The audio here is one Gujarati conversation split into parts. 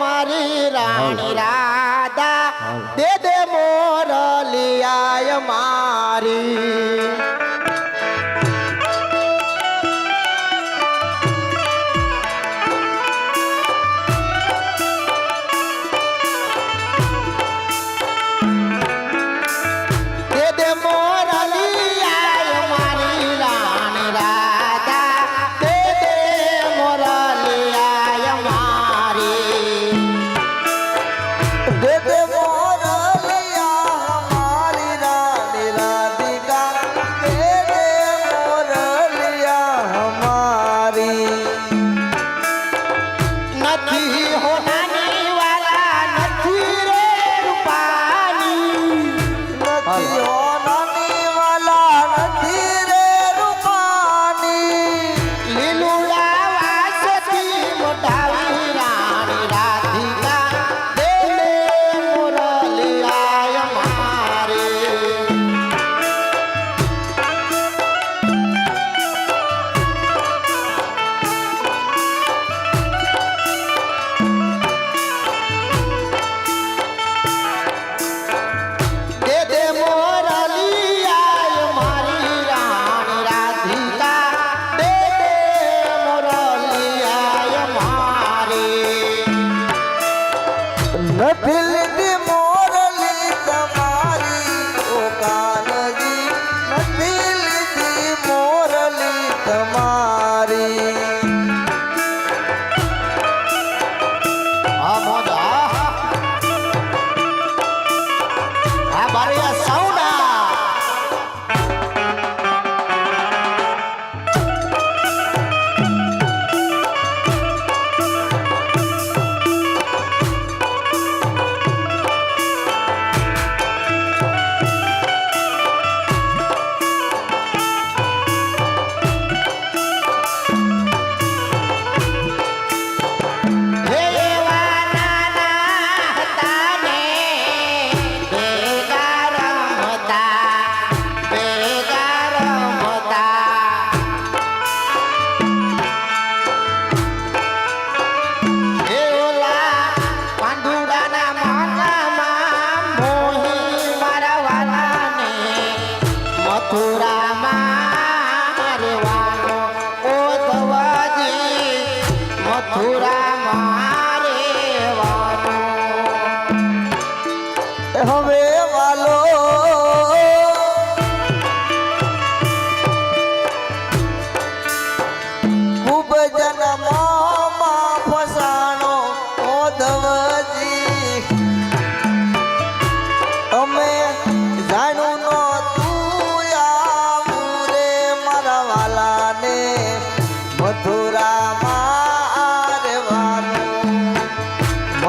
મારી રાણી રાધા દે દે મોરલિયાય મારી.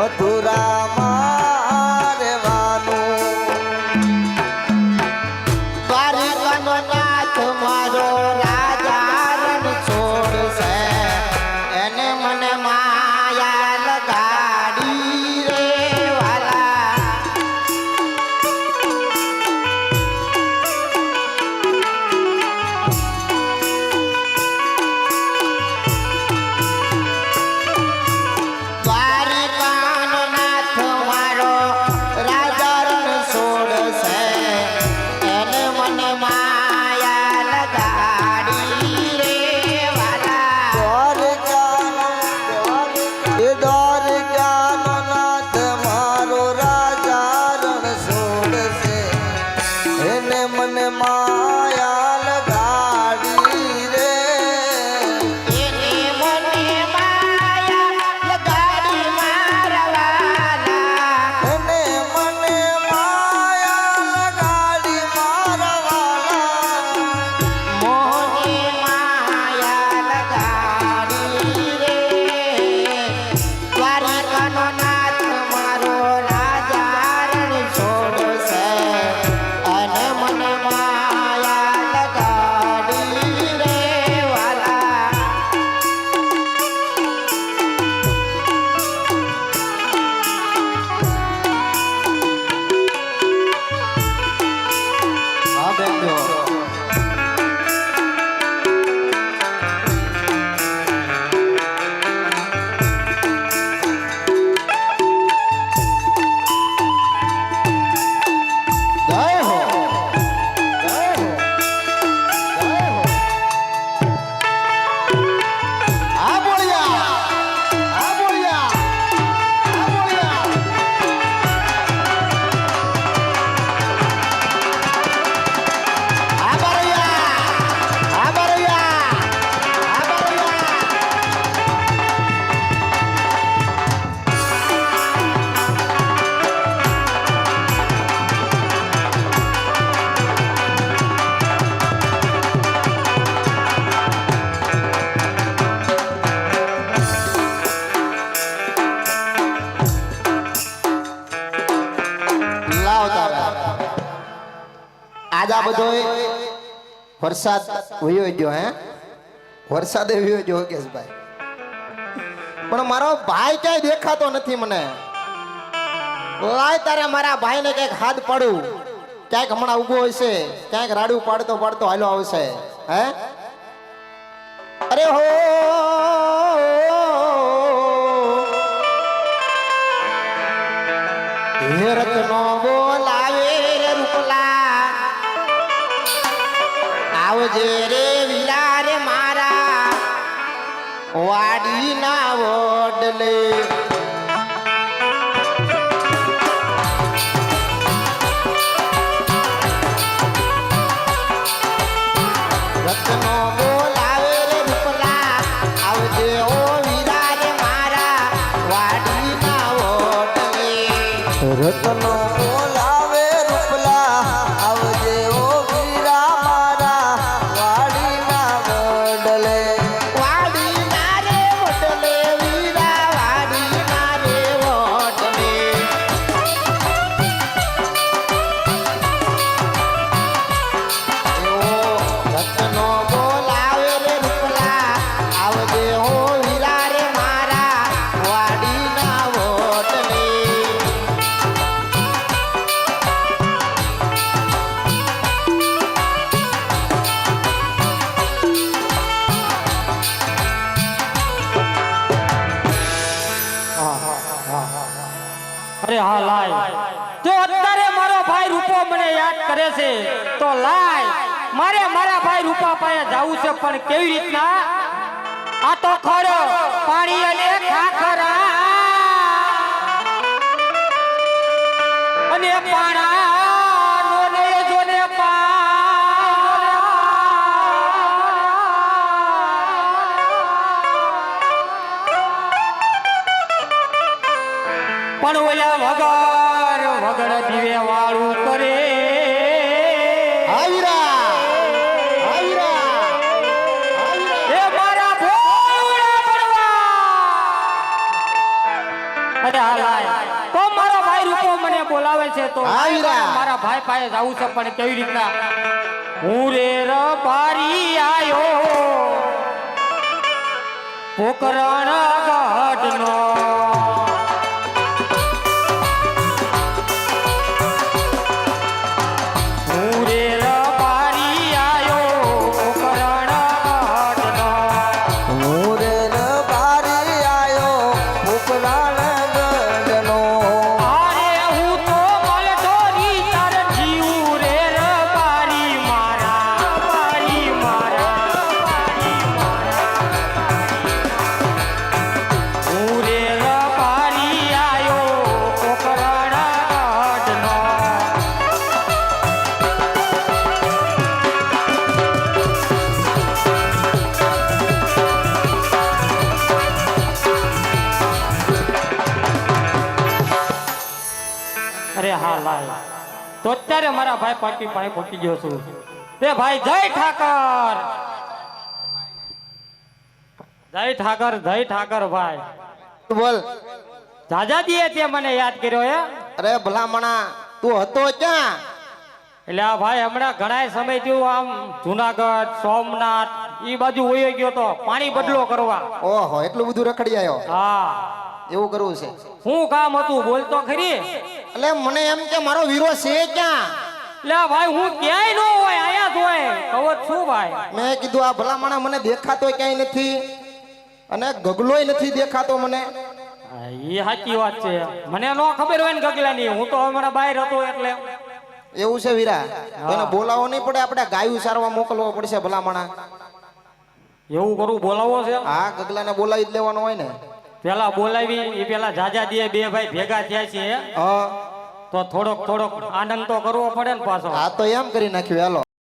মথুরা দেখো। આજ બધો વરસાદ વયો ગયો, હે? વરસાદે વયો ગયો કેશભાઈ પણ મારો ભાઈ ક્યાંય દેખાતો નથી મને. લાય તારે મારા ભાઈને ક્યાંક હાથ પાડું. ક્યાંક હમણાં ઊભો હશે, ક્યાંક રાડું પાડતો પાડતો હાલો આવશે, હે? અરે હો! વાડી ના વડલે. અરે હા, લાય. તો અત્યારે મારો ભાઈ રૂપો મને યાદ કરે છે, તો લાય. મારે મારા ભાઈ રૂપા પાસે જવું છે, પણ કેવી રીતના? આ તો ખરો, પાણી અને ખાખરા. અને પાણા. છે તો. મારા ભાઈ પાસે જવું છે પણ કેવી રીતના હું રે રબારી આયો પોકરણ ગઢનો હું અરે લાય તો અત્યારે મારા ભાઈ પાટી પાસે પહોંચી ગયો છું. તે ભાઈ જય ઠાકર. જય ઠાકર જય ઠાકર ભાઈ. બોલ. જાજાજીએ તે મને યાદ કર્યો હે? અરે ભલામણા તું હતો ક્યાં? એટલે આ ભાઈ હમણાં ઘણા સમય થયું આમ જુનાગઢ સોમનાથ ઈ બાજુ વયો ગયો તો પાણી બદલો કરવા. ઓહો એટલું બધું રખડી આવ્યો હા. એવું કરવું છે. શું કામ હતું બોલતો ખરી? એટલે મને એમ કે મારો વીરો છે ક્યાં? એટલે ભાઈ હું ક્યાંય ન હોય આયા જ હોય. કહો છું શું ભાઈ? મેં કીધું આ ભલામણા મને દેખાતો ક્યાંય નથી અને ગગલોય નથી દેખાતો મને. ઈ સાચી વાત છે. મને નો ખબર હોય ને ગગલાની. હું તો અમારા બહાર હતો એટલે. એવું છે વીરા. તો એને બોલાવો નહીં પડે આપણે ગાયું સારવા મોકલવો પડશે ભલામણા. એવું કરવું બોલાવો છે? હા ગગલાને બોલાવી જ લેવાનો હોય ને. પેલા બોલાવી એ પેલા જાજા દે બે ભાઈ ભેગા થયા છે હા. તો થોડોક થોડોક આનંદ તો કરવો પડે ને પાછો. આ તો એમ કરી નાખ્યું, હાલો.